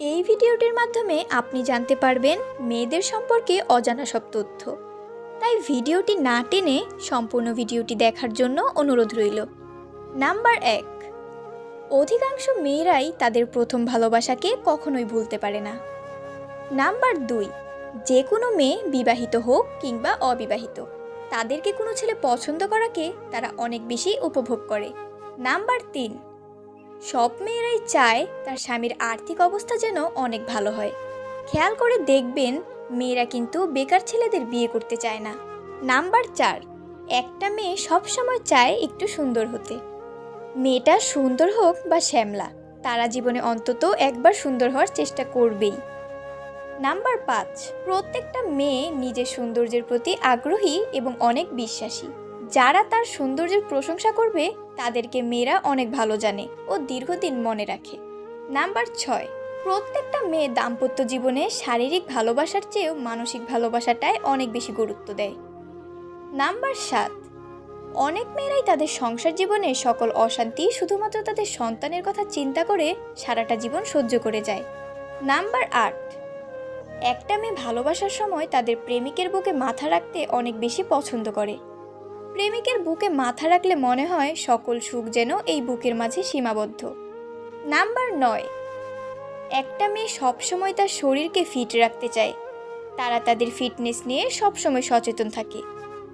এই ভিডিওটির মাধ্যমে আপনি জানতে পারবেন মেয়েদের সম্পর্কে অজানা সব তথ্য। তাই ভিডিওটি না টেনে সম্পূর্ণ ভিডিওটি দেখার জন্য অনুরোধ রইল। নাম্বার এক, অধিকাংশ মেয়েরাই তাদের প্রথম ভালোবাসাকে কখনোই ভুলতে পারে না। নাম্বার দুই, যে কোনো মেয়ে বিবাহিত হোক কিংবা অবিবাহিত, তাদেরকে কোনো ছেলে পছন্দ করাকে তারা অনেক বেশি উপভোগ করে। নাম্বার তিন সব মেয়েরাই চায় তার স্বামীর আর্থিক অবস্থা যেন অনেক ভালো হয়। খেয়াল করে দেখবেন, মেয়েরা কিন্তু বেকার ছেলেদের বিয়ে করতে চায় না। নাম্বার চার, একটা মেয়ে সবসময় চায় একটু সুন্দর হতে। মেয়েটা সুন্দর হোক বা শ্যামলা, তারা জীবনে অন্তত একবার সুন্দর হওয়ার চেষ্টা করবেই। নাম্বার পাঁচ, প্রত্যেকটা মেয়ে নিজের সৌন্দর্যের প্রতি আগ্রহী এবং অনেক বিশ্বাসী। যারা তার সৌন্দর্যের প্রশংসা করবে তাদেরকে মেয়েরা অনেক ভালো জানে ও দীর্ঘদিন মনে রাখে। নাম্বার ছয়, প্রত্যেকটা মেয়ে দাম্পত্য জীবনে শারীরিক ভালোবাসার চেয়েও মানসিক ভালোবাসাটায় অনেক বেশি গুরুত্ব দেয়। নাম্বার সাত, অনেক মেয়েরাই তাদের সংসার জীবনে সকল অশান্তি শুধুমাত্র তাদের সন্তানের কথা চিন্তা করে সারাটা জীবন সহ্য করে যায়। নাম্বার আট, একটা মেয়ে ভালোবাসার সময় তাদের প্রেমিকের বুকে মাথা রাখতে অনেক বেশি পছন্দ করে। প্রেমিকের বুকে মাথা রাখলে মনে হয় সকল সুখ যেন এই বুকের মাঝে সীমাবদ্ধ। নাম্বার নয়। একটা মেয়ে সবসময় তার শরীরকে ফিট রাখতে চায়। তারা তাদের ফিটনেস নিয়ে সবসময় সচেতন থাকে।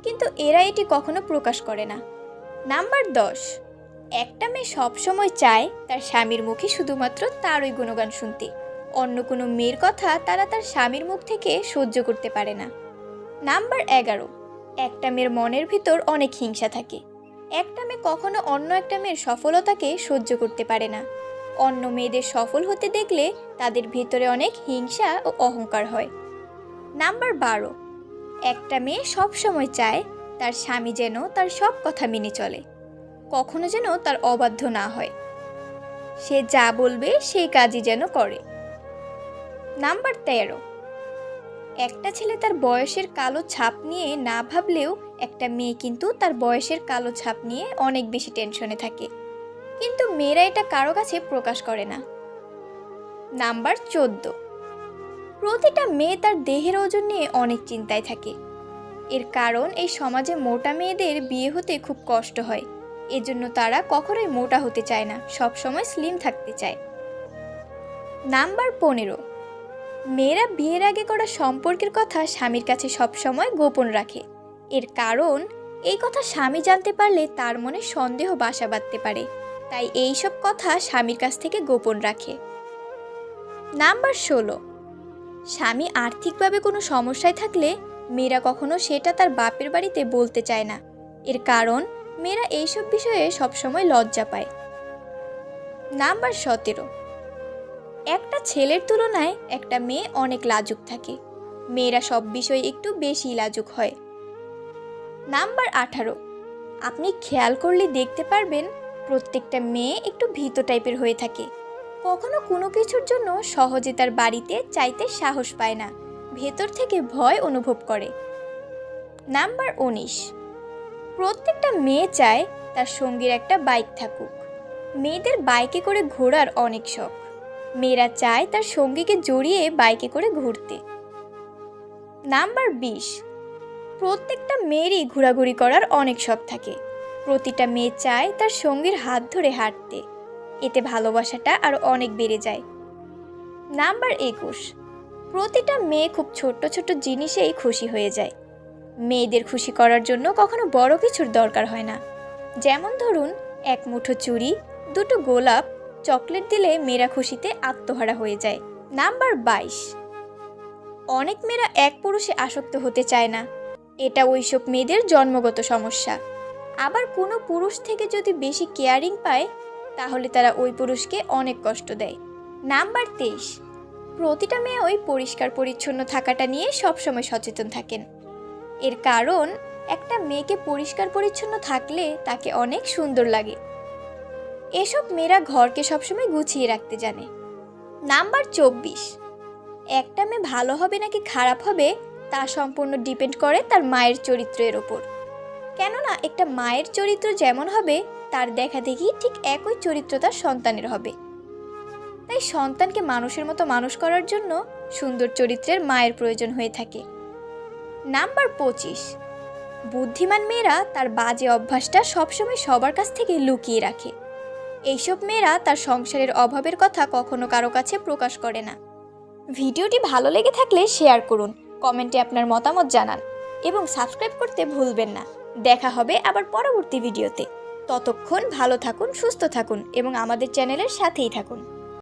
কিন্তু এরা এটি কখনো প্রকাশ করে না। নাম্বার দশ। একটা মেয়ে সবসময় চায় তার স্বামীর মুখে শুধুমাত্র তারই গুণগান শুনতে। অন্য কোনো মেয়ের কথা তারা তার স্বামীর মুখ থেকে সহ্য করতে পারে না। নাম্বার এগারো। একটা মেয়ের মনের ভিতর অনেক হিংসা থাকে। একটা মেয়ে কখনো অন্য একটা মেয়ের সফলতাকে সহ্য করতে পারে না। অন্য মেয়েদের সফল হতে দেখলে তাদের ভিতরে অনেক হিংসা ও অহংকার হয়। নাম্বার বারো। একটা মেয়ে সব সময় চায় তার স্বামী যেন তার সব কথা মেনে চলে। কখনো যেন তার অবাধ্য না হয়। সে যা বলবে সেই কাজই যেন করে। নাম্বার তেরো। একটা ছেলে তার বয়সের কালো ছাপ নিয়ে না ভাবলেও একটা মেয়ে কিন্তু তার বয়সের কালো ছাপ নিয়ে অনেক বেশি টেনশনে থাকে। কিন্তু মেয়েরা এটা কারও কাছে প্রকাশ করে না। নাম্বার চোদ্দ। প্রতিটা মেয়ে তার দেহের ওজন নিয়ে অনেক চিন্তায় থাকে। এর কারণ এই সমাজে মোটা মেয়েদের বিয়ে হতে খুব কষ্ট হয়। এজন্য তারা কখনোই মোটা হতে চায় না, সবসময় স্লিম থাকতে চায়। নাম্বার পনেরো। মেয়েরা বিয়ের আগে করা সম্পর্কের কথা স্বামীর কাছে সবসময় গোপন রাখে। এর কারণ, এই কথা স্বামী জানতে পারলে তার মনে সন্দেহ বাসা বাঁধতে পারে। তাই এই সব কথা স্বামীর কাছ থেকে গোপন রাখে। নাম্বার ষোলো। স্বামী আর্থিকভাবে কোনো সমস্যায় থাকলে মেয়েরা কখনো সেটা তার বাপের বাড়িতে বলতে চায় না। এর কারণ, মেয়েরা এইসব বিষয়ে সবসময় লজ্জা পায়। নাম্বার সতেরো। একটা ছেলের তুলনায় একটা মেয়ে অনেক লাজুক থাকে। মেয়েরা সব বিষয়ে একটু বেশি লাজুক হয়। নাম্বার আঠারো। আপনি খেয়াল করলে দেখতে পারবেন প্রত্যেকটা মেয়ে একটু ভীত টাইপের হয়ে থাকে। কখনো কোনো কিছুর জন্য সহজে তার বাড়িতে চাইতে সাহস পায় না। ভেতর থেকে ভয় অনুভব করে। নাম্বার উনিশ। প্রত্যেকটা মেয়ে চায় তার সঙ্গীর একটা বাইক থাকুক। মেয়েদের বাইকে করে ঘোরার অনেক শখ। মেয়েরা চায় তার সঙ্গীকে জড়িয়ে বাইকে করে ঘুরতে। নাম্বার বিশ। প্রত্যেকটা মেয়েরই ঘোরাঘুরি করার অনেক শখ থাকে। প্রতিটা মেয়ে চায় তার সঙ্গীর হাত ধরে হাঁটতে। এতে ভালোবাসাটা আরও অনেক বেড়ে যায়। নাম্বার একুশ। প্রতিটা মেয়ে খুব ছোট্ট ছোট্ট জিনিসেই খুশি হয়ে যায়। মেয়েদের খুশি করার জন্য কখনো বড় কিছুর দরকার হয় না। যেমন ধরুন, এক মুঠো চুড়ি, দুটো গোলাপ চকলেট দিলে মেয়েরা খুশিতে আত্মহারা হয়ে যায়। নাম্বার বাইশ। অনেক মেয়েরা এক পুরুষে আসক্ত হতে চায় না। এটা ওইসব মেয়েদের জন্মগত সমস্যা। আবার কোনো পুরুষ থেকে যদি বেশি কেয়ারিং পায়, তাহলে তারা ওই পুরুষকে অনেক কষ্ট দেয়। নাম্বার তেইশ। প্রতিটা মেয়ে ওই পরিষ্কার পরিচ্ছন্ন থাকাটা নিয়ে সবসময় সচেতন থাকেন। এর কারণ, একটা মেয়েকে পরিষ্কার পরিচ্ছন্ন থাকলে তাকে অনেক সুন্দর লাগে। এসব মেয়েরা ঘরকে সবসময় গুছিয়ে রাখতে জানে। নাম্বার চব্বিশ। একটা মেয়ে ভালো হবে নাকি খারাপ হবে, তা সম্পূর্ণ ডিপেন্ড করে তার মায়ের চরিত্রের ওপর। কেননা একটা মায়ের চরিত্র যেমন হবে, তার দেখা দেখি ঠিক একই চরিত্র তার সন্তানের হবে। তাই সন্তানকে মানুষের মতো মানুষ করার জন্য সুন্দর চরিত্রের মায়ের প্রয়োজন হয়ে থাকে। নাম্বার পঁচিশ। বুদ্ধিমান মেয়েরা তার বাজে অভ্যাসটা সবসময় সবার কাছ থেকে লুকিয়ে রাখে। এইসব মেয়েরা তার সংসারের অভাবের কথা কখনো কারও কাছে প্রকাশ করে না। ভিডিওটি ভালো লেগে থাকলে শেয়ার করুন, কমেন্টে আপনার মতামত জানান এবং সাবস্ক্রাইব করতে ভুলবেন না। দেখা হবে আবার পরবর্তী ভিডিওতে। ততক্ষণ ভালো থাকুন, সুস্থ থাকুন এবং আমাদের চ্যানেলের সাথেই থাকুন।